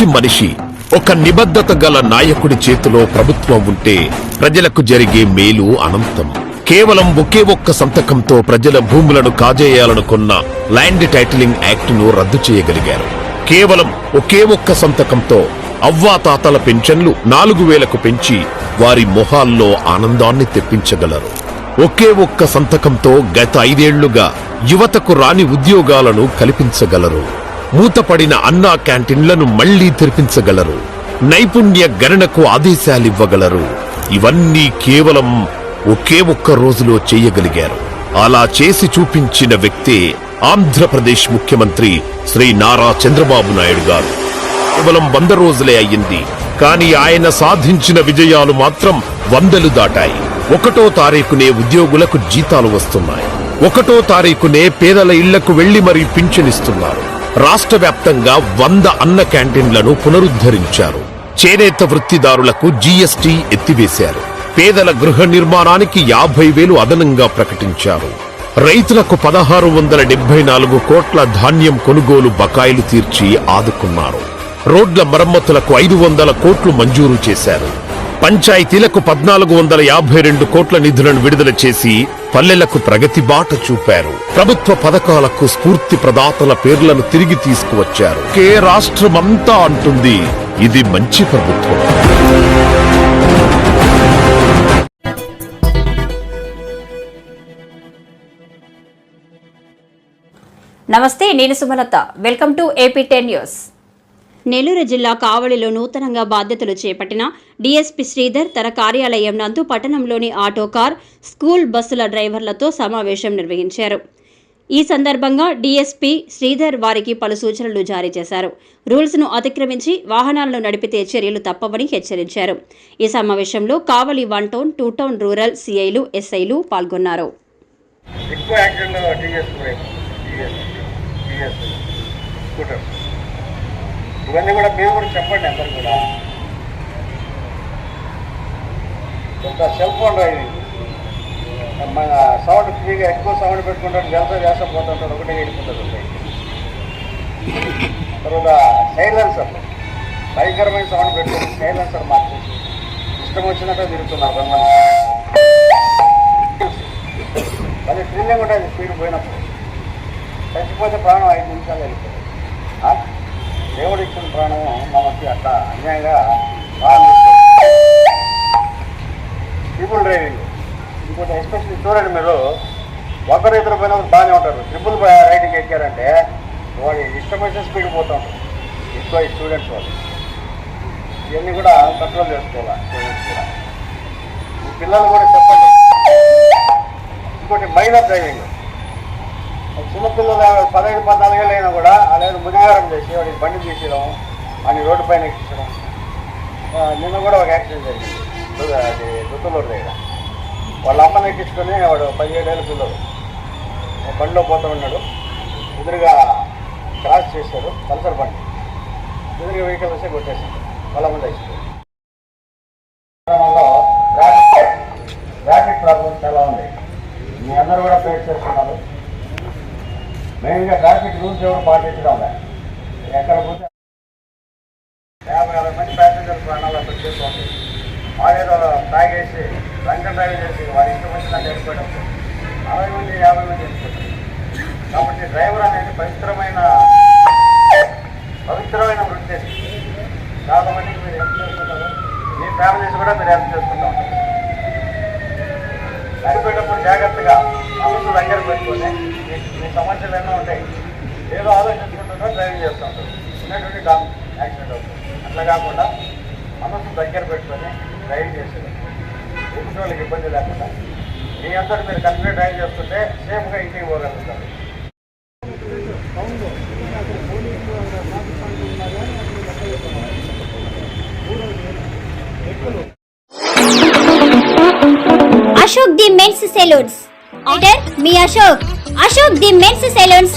మంచి మనిషి ఒక నిబద్ధత గల నాయకుడి చేతిలో ప్రభుత్వం ఉంటే ప్రజలకు జరిగే మేలు అనంతం. కేవలం ఒకే ఒక్క సంతకంతో ప్రజల భూములను కాజేయాలనుకున్న ల్యాండ్ టైటిలింగ్ యాక్టును రద్దు చేయగలిగారు. కేవలం ఒకే ఒక్క సంతకంతో అవ్వాతాతల పెన్షన్లు నాలుగు వేలకు పెంచి వారి మొహాల్లో ఆనందాన్ని తెప్పించగలరు. ఒకే ఒక్క సంతకంతో గత ఐదేళ్ళుగా యువతకు రాని ఉద్యోగాలను కల్పించగలరు. మూతపడిన అన్నా క్యాంటీన్లను మళ్ళీ తెరిపించగలరు. నైపుణ్య గణనకు ఆదేశాలివ్వగలరు. ఇవన్నీ కేవలం ఒకే ఒక్క రోజులో చేయగలిగారు. అలా చేసి చూపించిన వ్యక్తే ఆంధ్రప్రదేశ్ ముఖ్యమంత్రి శ్రీ నారా చంద్రబాబు నాయుడు గారు. కేవలం వంద రోజులే అయ్యింది. కానీ ఆయన సాధించిన విజయాలు మాత్రం వందలు దాటాయి. ఒకటో తారీఖునే ఉద్యోగులకు జీతాలు వస్తున్నాయి. ఒకటో తారీఖునే పేదల ఇళ్ళకు వెళ్ళి మరీ పింఛనిస్తున్నారు. రాష్ట్ర వ్యాప్తంగా వంద అన్న క్యాంటీన్లను పునరుద్ధరించారు. చేనేత వృత్తిదారులకు జీఎస్టీ ఎత్తివేశారు. పేదల గృహ నిర్మాణానికి యాభై వేలు అదనంగా ప్రకటించారు. రైతులకు పదహారు వందల డెబ్బై నాలుగు కోట్ల ధాన్యం కొనుగోలు బకాయిలు తీర్చి ఆదుకున్నారు. రోడ్ల మరమ్మతులకు ఐదు వందల కోట్లు మంజూరు చేశారు. పంచాయతీలకు పద్నాలుగు వందల యాభై రెండు కోట్ల నిధులను విడుదల చేసి పల్లెలకు ప్రగతి బాట చూపారు. ప్రభుత్వ పథకాలకు స్ఫూర్తి ప్రదాతల పేర్లను తిరిగి తీసుకువచ్చారు. కే రాష్ట్రమంతా అంటుంది. ఇది మంచి ప్రభుత్వం. నమస్తే నేను Sumalatha. Welcome to AP ten news. Nellore జిల్లా కావలిలో నూతనంగా బాధ్యతలు చేపట్టిన డీఎస్పీ శ్రీధర్ తన కార్యాలయం నందు పట్టణంలోని ఆటో కార్ స్కూల్ బస్సుల డ్రైవర్లతో సమావేశం నిర్వహించారు. ఈ సందర్భంగా డీఎస్పీ శ్రీధర్ వారికి పలు సూచనలు జారీ చేశారు. రూల్స్ను అతిక్రమించి వాహనాలను నడిపితే చర్యలు తప్పవని హెచ్చరించారు. ఈ సమావేశంలో Kavali one town two town rural సీఐలు ఎస్ఐలు పాల్గొన్నారు. ఎక్కువ ఇవన్నీ కూడా మీరు కూడా చెప్పండి అందరు కూడా. కొంత సెల్ ఫోన్ డ్రైవింగ్ మన సౌండ్ ఫ్రీగా ఎక్కువ సౌండ్ పెట్టుకుంటాడు జలస చేస్తా పోతుంటాడు ఒకటే వెళ్ళిపోతుంది తర్వాత సైలెన్సర్. భయంకరమైన సౌండ్ పెట్టుకుని సైలెన్సర్ మార్చేసి ఇష్టం వచ్చినట్టు తిరుగుతున్నారు కొంతమంది అది థ్రిల్లింగ్ ఉంటుంది స్పీడ్ పోయినప్పుడు. చచ్చిపోతే ప్రాణం ఐదు నిమిషాలు వెళ్ళిపోతుంది. దేవుడు ఇచ్చిన ప్రాణం మనకి అట్లా అన్యాయంగా ట్రిపుల్ డ్రైవింగ్ ఇంకోటి ఎస్పెషల్లీ చూడండి మీరు ఒకరు ఇద్దరు పైన బాగానే ఉంటారు. ట్రిపుల్ రైడింగ్ ఎక్కారంటే వాడి ఇష్టమైన స్పీడ్ పోతూ. ఉంటారు ఎక్కువ స్టూడెంట్స్ వాళ్ళు. ఇవన్నీ కూడా కంట్రోల్ చేసుకోవాలి. స్టూడెంట్స్ కూడా పిల్లలు కూడా చెప్పండి. ఇంకోటి మైనర్ డ్రైవింగ్ చిన్నపిల్లలు పదహైదు పద్నాలుగేళ్ళు అయినా కూడా అలాగే ముదిగారం చేసి వాడికి బండి తీసేయడం అని రోడ్డు పైన ఎక్కించడం. నిన్న కూడా ఒక యాక్సిడెంట్ జరిగింది. అది దుత్తలూరు దగ్గర. వాళ్ళ అమ్మని ఎక్కించుకొని వాడు పదిహేడేళ్ళ పిల్లలు బండిలో పోతూ ఉన్నాడు. ఎదురుగా క్రాస్ చేశారు పల్సర్ బండి. ఎదురుగా వెహికల్ వస్తే కొట్టేసాడు వాళ్ళ ముందు రూల్స్ ఎవరు పాటించడం లే. ఎక్కడ పోతే యాభై అరవై మంది ప్యాసింజర్ ప్రాణాలు అక్కడ చేస్తుంది ఆడేదో తాగేసి లంకన్ డ్రైవ్ చేసి వారి ఇంటి మంది నాకు వెళ్ళిపోయినప్పుడు అరవై మంది యాభై మంది వెళ్ళిపోతారు కాబట్టి డ్రైవర్ అనేది పవిత్రమైన పవిత్రమైన వృత్తి. చాలా మందికి మీరు హెల్ప్ చేసుకుంటారు. మీ ఫ్యామిలీస్ కూడా మీరు హెల్ప్ చేసుకుంటూ ఉంటారు చనిపోయేటప్పుడు జాగ్రత్తగా మనసు దగ్గర పెట్టుకొని మీ- మీ సమస్యలు ఎన్నో ఉంటాయి. ఏదో ఆలోచించుకుంటుంటో డ్రైవింగ్ చేస్తూ ఉంటారు. ఉన్నటువంటి యాక్సిడెంట్ అవుతుంది. అట్లా కాకుండా మనసు దగ్గర పెట్టుకొని డ్రైవింగ్ చేసేది ఎదుటి వాళ్ళకి ఇబ్బంది లేకుండా మీ అందరూ మీరు కరెక్ట్గా డ్రైవ్ చేస్తుంటే సేఫ్గా ఇంటికి పోగలుగుతారు. Ashok the men's salons. Leader me Ashok. Ashok the men's salons.